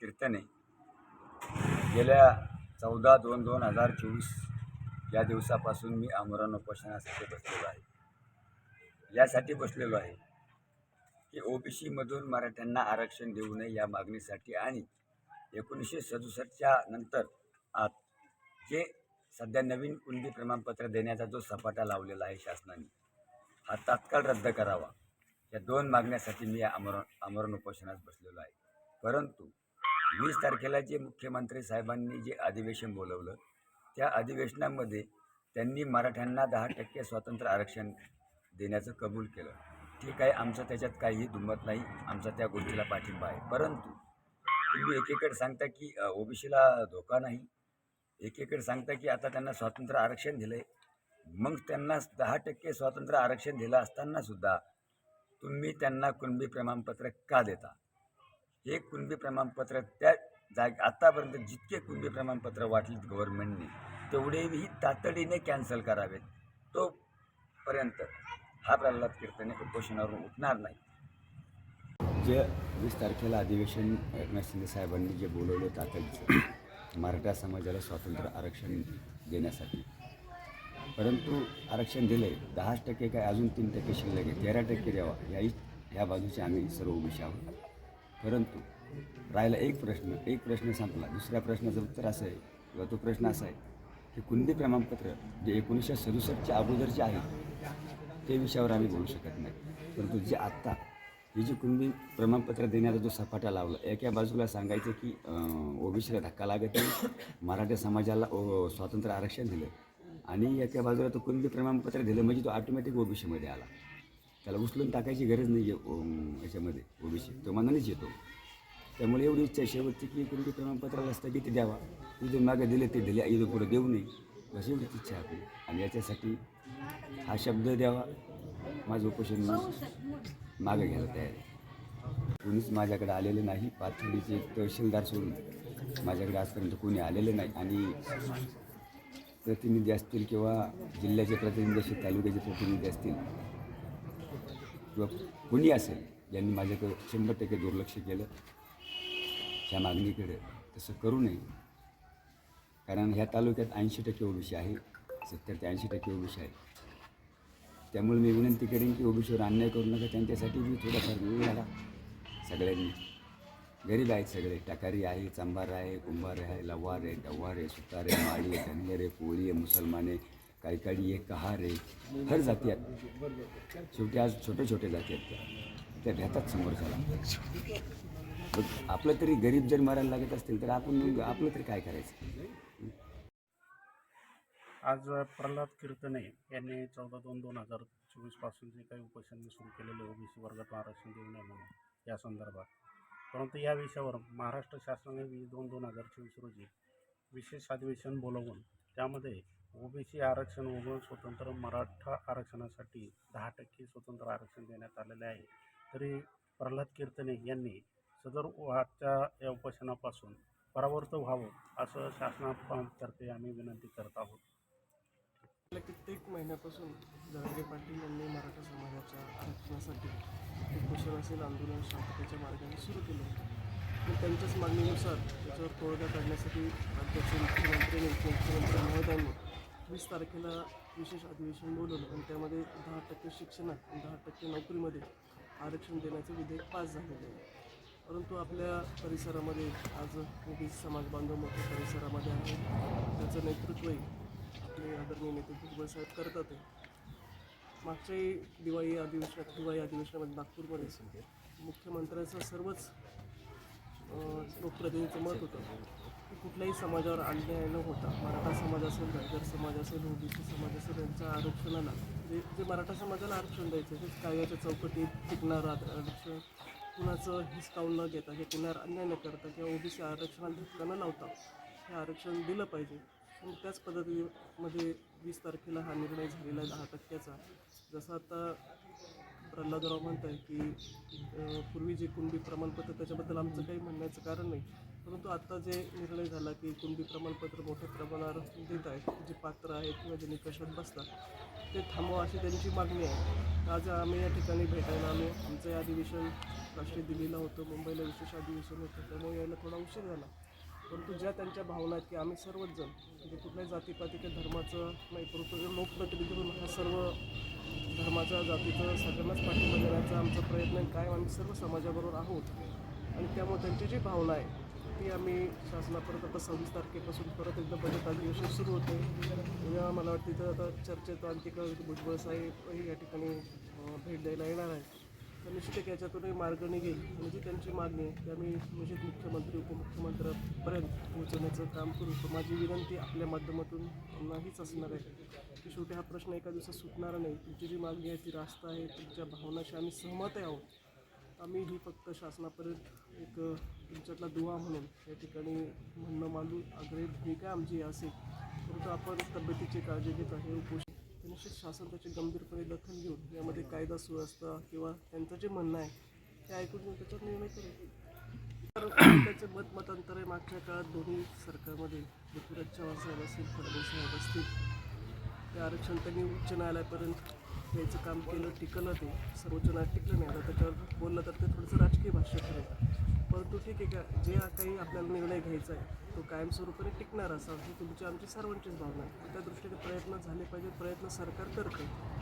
कीर्तने. गेल्या चौदा दोन दोन हजार चोवीस या दिवसापासून मी आमरण उपोषणासाठी बसलेलो आहे. यासाठी बसलेलो आहे की ओबीसीमधून मराठ्यांना आरक्षण देऊ नये या मागणीसाठी आणि एकोणीसशे सदुसष्टच्या नंतर जे सध्या नवीन कुंडी प्रमाणपत्र देण्याचा जो सपाटा लावलेला आहे शासनाने हा तात्काळ रद्द करावा. या दोन मागण्यासाठी मी या आमरण आमरण उपोषणास बसलेलो आहे. परंतु वीस तारखेला जे मुख्यमंत्री साहेबांनी जे अधिवेशन बोलवलं त्या अधिवेशनामध्ये त्यांनी मराठ्यांना दहा टक्के स्वातंत्र्य आरक्षण देण्याचं कबूल केलं. ठीक आहे आमचं त्याच्यात काहीही दुमत नाही आमचा त्या गोष्टीला पाठिंबा आहे. परंतु तुम्ही एकीकडे सांगता की ओबीसीला धोका नाही एकीकडे सांगता की आता त्यांना स्वातंत्र्य आरक्षण दिलं आहे मग त्यांना दहा टक्के स्वातंत्र्य आरक्षण दिलं असताना सुद्धा तुम्ही त्यांना कुणबी प्रमाणपत्र का देता? हे कुणबी प्रमाणपत्र त्या जाग आत्तापर्यंत जितके कुणबी प्रमाणपत्र वाटलीत गव्हर्नमेंटने तेवढेही तातडीने कॅन्सल करावेत. तोपर्यंत हा प्रल्हाद कीर्तने उपोषणावरून उठणार नाही. जे वीस तारखेला अधिवेशन एकनाथ शिंदे साहेबांनी जे बोलवलं तातडीचं मराठा समाजाला स्वातंत्र्य आरक्षण देण्यासाठी. परंतु आरक्षण दिले दहाच टक्के काय अजून तीन टक्के शिल्लक आहे. तेरा टक्के द्यावा. याही ह्या बाजूचे आम्ही सर्व ओबीसी आहोत. परंतु राहिला एक प्रश्न एक प्रश्न संपला. दुसऱ्या प्रश्नाचं उत्तर असं आहे किंवा तो प्रश्न असा आहे की कुंडी प्रमाणपत्र जे एकोणीसशे सदुसष्टच्या अगोदरचे आहे ते विषयावर आम्ही बोलू शकत नाही. परंतु जे आत्ता ही जी कुणबी प्रमाणपत्र देण्याचा जो सपाटा लावला एका बाजूला सांगायचं की ओबीसीला धक्का लागत नाही. मराठा समाजाला ओ स्वातंत्र्य आरक्षण दिलं. आणि एका बाजूला तो कुणबी प्रमाणपत्र दिलं म्हणजे तो ऑटोमॅटिक ओबीसीमध्ये आला. त्याला उचलून टाकायची गरज नाही आहे याच्यामध्ये ओबीसी. तो मनानेच येतो. त्यामुळे एवढी इच्छा शेवटची की कुणबी प्रमाणपत्राला स्थगिती द्यावा. इथून मागे दिले ते दिले इथून पुढे देऊ नये. अशी एवढीच इच्छा आपली. आणि याच्यासाठी हा शब्द द्यावा. माझं उपोषण मागे घ्यायला तयार आहे. कोणीच माझ्याकडे आलेलं नाही. पाथर्डीचे तहसीलदार सोडून माझ्याकडे आजपर्यंत कोणी आलेलं नाही. आणि प्रतिनिधी असतील किंवा जिल्ह्याचे प्रतिनिधी असतील तालुक्याचे प्रतिनिधी असतील किंवा कुणी असेल यांनी माझ्याकडे शंभर टक्के दुर्लक्ष केलं. ह्या मागणीकडे तसं करू नये. कारण ह्या तालुक्यात ऐंशी टक्के ओबीसी आहे. सत्तर ते ऐंशी टक्के ओबीसी आहे. त्यामुळे मी विनंती करेन की ओबीसीवर अन्याय करू नका. त्यांच्यासाठी मी थोडाफार वेळ झाला सगळ्यांनी. गरीब आहेत सगळे. टाकारी आहे चांबार आहे कुंभार आहे लव्हार आहे डव्हार आहे सुतार आहे माळी आहे धनगर आहे कोळी आहे मुसलमान आहे काही काळी आहे कहार आहे. हर जाती आहेत. शेवटी आज छोटे छोटे जाती आहेत त्या. त्या भेटतात समोर झाला आपलं तरी गरीब जर मरायला लागत असतील तर आपण आपलं तरी काय करायचं? आज प्रल्हाद कीर्तने यांनी चौदा दोन दोन हजार चोवीसपासून जे काही उपोषण सुरू केलेले ओबीसी वर्गात आरक्षण देऊ नये म्हणून या संदर्भात. परंतु या विषयावर महाराष्ट्र शासनाने वीस दोन दोन हजार चोवीस रोजी विशेष अधिवेशन बोलवून त्यामध्ये ओबीसी आरक्षण वगळून स्वतंत्र मराठा आरक्षणासाठी दहा टक्के स्वतंत्र आरक्षण देण्यात आलेले आहे. तरी प्रल्हाद कीर्तने यांनी सदर वाच्या या उपोषणापासून परावर्त व्हावं असं शासनातर्फे आम्ही विनंती करत आहोत. गेल्या कित्येक महिन्यापासून जरांगे पाटील यांनी मराठा समाजाच्या आरक्षणासाठी कुशल असेल आंदोलन शांततेच्या मार्गाने सुरू केलं होतं. त्यांच्याच मागणीनुसार त्याच्यावर तोडगा काढण्यासाठी राज्याचे मुख्यमंत्री आणि उपमुख्यमंत्री महोदयांनी वीस तारखेला विशेष अधिवेशन बोलवलं आणि त्यामध्ये दहा टक्के शिक्षणात आणि दहा टक्के नोकरीमध्ये आरक्षण देण्याचं विधेयक पास झालेलं आहे. परंतु आपल्या परिसरामध्ये आज ओबीसी समाज बांधव मोठ्या परिसरामध्ये आहे त्याचं नेतृत्वही आपले आदरणीय नेते भुजबळ साहेब करतात. मागच्याही दिवाळी अधिवेशनात दिवाळी अधिवेशनामध्ये नागपूरमध्ये मुख्यमंत्र्यांचं सर्वच लोकप्रतिनिधीचं मत होतं की कुठल्याही समाजावर अन्याय न होता मराठा समाज असेल धनगर समाज असेल ओबीसी समाज असेल यांच्या आरक्षणाला जे जे मराठा समाजाला आरक्षण द्यायचं ते कायद्याच्या चौकटीत टिकणारं आरक्षण. कुणाचं हिसकावून न घेता किंवा कुणावर अन्याय न करता किंवा ओबीसी आरक्षणाला धक्का न लावता हे आरक्षण दिलं पाहिजे. पण त्याच पद्धतीमध्ये वीस तारखेला हा निर्णय झालेला आहे दहा टक्क्याचा. जसं आता प्रल्हादराव म्हणत आहे की पूर्वी जे कुणबी प्रमाणपत्र त्याच्याबद्दल आमचं काही म्हणण्याचं कारण नाही. परंतु आत्ता जे निर्णय झाला की कुणबी प्रमाणपत्र मोठ्या प्रमाणावर देत आहेत जे पात्र आहेत किंवा जे निकषात बसतात ते थांबवा अशी त्यांची मागणी आहे. आज आम्ही या ठिकाणी भेटायला आलो. आमचं हे अधिवेशन राष्ट्रीय दिल्लीला होतं मुंबईला विशेष अधिवेशन होतं त्यामुळे यायला थोडा उशीर झाला. परंतु ज्या त्यांच्या भावना आहेत की आम्ही सर्वच जण म्हणजे कुठल्याही जातीपाती किंवा धर्माचं नाही परंतु लोकप्रतिनिधी म्हणून हा सर्व धर्माच्या जातीचं सगळ्यांनाच पाठिंबा देण्याचा आमचा प्रयत्न काय कायम आम्ही सर्व समाजाबरोबर आहोत आणि त्यामुळे त्यांची जी भावना आहे ती आम्ही शासनापर्यंत आता सव्वीस तारखेपासून परत एकदा बजेट अधिवेशन सुरू होते. तेव्हा मला वाटतं तिथं आता चर्चेत आणखी भुजबळ साहेब या ठिकाणी भेट द्यायला येणार आहे तर निश्चित एक याच्यातूनही मार्ग निघेल. आणि जी त्यांची मागणी आहे ती आम्ही निश्चित मुख्यमंत्री उपमुख्यमंत्र्यांपर्यंत पोहोचवण्याचं काम करू. तर माझी विनंती आपल्या माध्यमातून नाहीच हीच असणार आहे की शेवटी हा प्रश्न एका दिवसात सुटणार नाही. तुमची जी मागणी आहे ती रास्त आहे. तुमच्या भावनाशी आम्ही सहमत आहे आहोत. आम्ही ही फक्त शासनापर्यंत एक तुमच्यातला दुवा म्हणून या ठिकाणी म्हणणं मांडू आग्रही भूमिका आमची असेल. परंतु आपण तब्येतीची काळजी घेत आहे. उपोषण निश्चित शासन त्याचे गंभीरपणे दखल घेऊन यामध्ये कायदा सुव्यवस्था किंवा त्यांचं जे म्हणणं आहे ते ऐकून घेऊन त्याच्यावर निर्णय करेल तर त्याचं मत मतांतर आहे मागच्या काळात दोन्ही सरकारमध्ये पृथ्वीराज चव्हाण साहेब असतील फडणवीस साहेब असतील ते आरक्षण त्यांनी उच्च न्यायालयापर्यंत द्यायचं काम केलं टिकलं ते सर्वोच्च न्यायालयात टिकलं नाही आता त्याच्यावर बोललं तर ते थोडंसं राजकीय भाष्य ठरेल. परंतु ठीक आहे का जे काही आपल्याला निर्णय घ्यायचा आहे तो कायमस्वरूपाने टिकणार असा ही तुमची आमची सर्वांचीच भावना आहे. त्या दृष्टीने प्रयत्न झाले पाहिजे प्रयत्न सरकार करतं.